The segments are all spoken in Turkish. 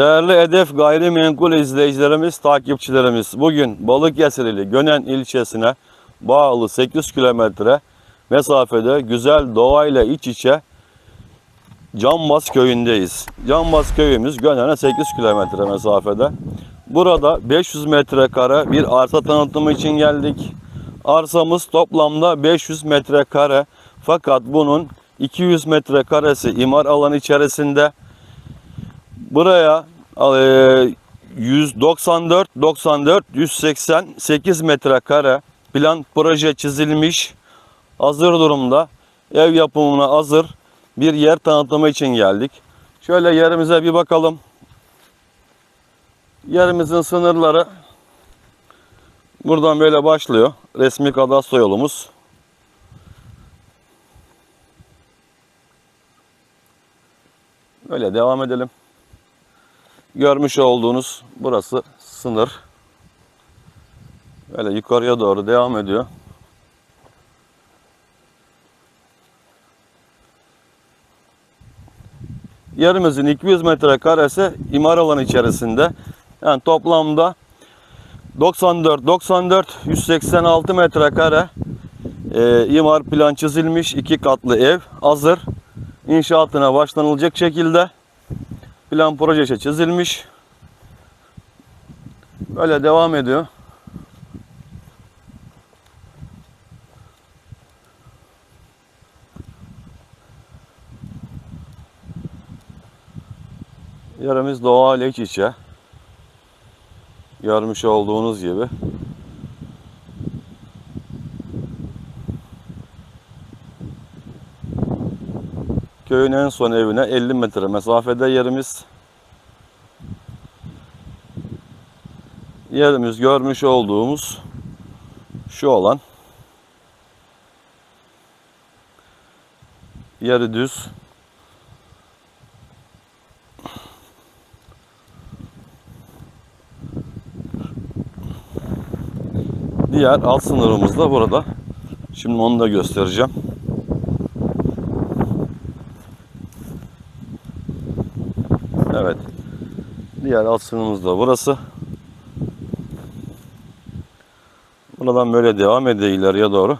Değerli Hedef Gayrimenkul izleyicilerimiz, takipçilerimiz bugün Balıkesirli Gönen ilçesine bağlı 8 kilometre mesafede güzel doğayla iç içe Canbaz köyündeyiz. Canbaz köyümüz Gönen'e 8 kilometre mesafede. Burada 500 metrekare bir arsa tanıtımı için geldik. Arsamız toplamda 500 metrekare fakat bunun 200 metrekaresi imar alanı içerisinde. Buraya e, 194 94 188 metrekare plan proje çizilmiş hazır durumda ev yapımına hazır bir yer tanıtımı için geldik. Şöyle yerimize bir bakalım. Yerimizin sınırları buradan böyle başlıyor. Resmi kadastro yolumuz. Böyle devam edelim. Görmüş olduğunuz burası sınır. Böyle yukarıya doğru devam ediyor. Yerimizin 200 metrekaresi imar alanı içerisinde. Yani toplamda 94 94 186 metrekare e, imar plan çizilmiş iki katlı ev hazır. İnşaatına başlanılacak şekilde plan projesi çizilmiş. Böyle devam ediyor. Yerimiz doğayla iç içe. Görmüş olduğunuz gibi. Köyün en son evine 50 metre mesafede yerimiz. Yerimiz görmüş olduğumuz şu olan. Yeri düz. Diğer alt sınırımız da burada. Şimdi onu da göstereceğim. Evet. Diğer alt sınırımız da burası. Buradan böyle devam ediyor ileriye doğru.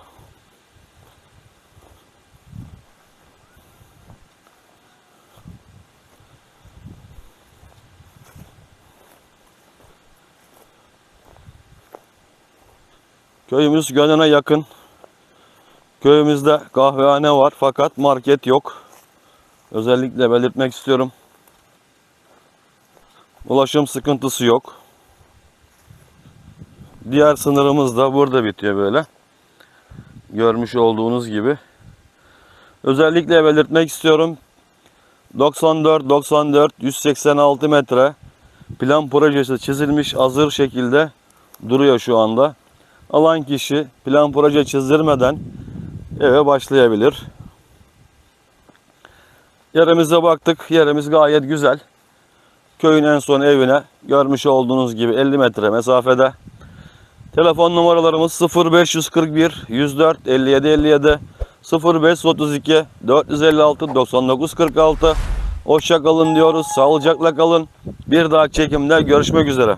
Köyümüz Gönen'e yakın. Köyümüzde kahvehane var fakat market yok. Özellikle belirtmek istiyorum. Ulaşım sıkıntısı yok. Diğer sınırımız da burada bitiyor böyle. Görmüş olduğunuz gibi. Özellikle belirtmek istiyorum. 94 94 186 metre plan projesi çizilmiş hazır şekilde duruyor şu anda. Alan kişi plan proje çizdirmeden eve başlayabilir. Yerimize baktık. Yerimiz gayet güzel. Köyün en son evine görmüş olduğunuz gibi 50 metre mesafede. Telefon numaralarımız 0541 104 57 57 0532 456 99 46. Hoşça kalın diyoruz. Sağlıcakla kalın. Bir daha çekimde görüşmek üzere.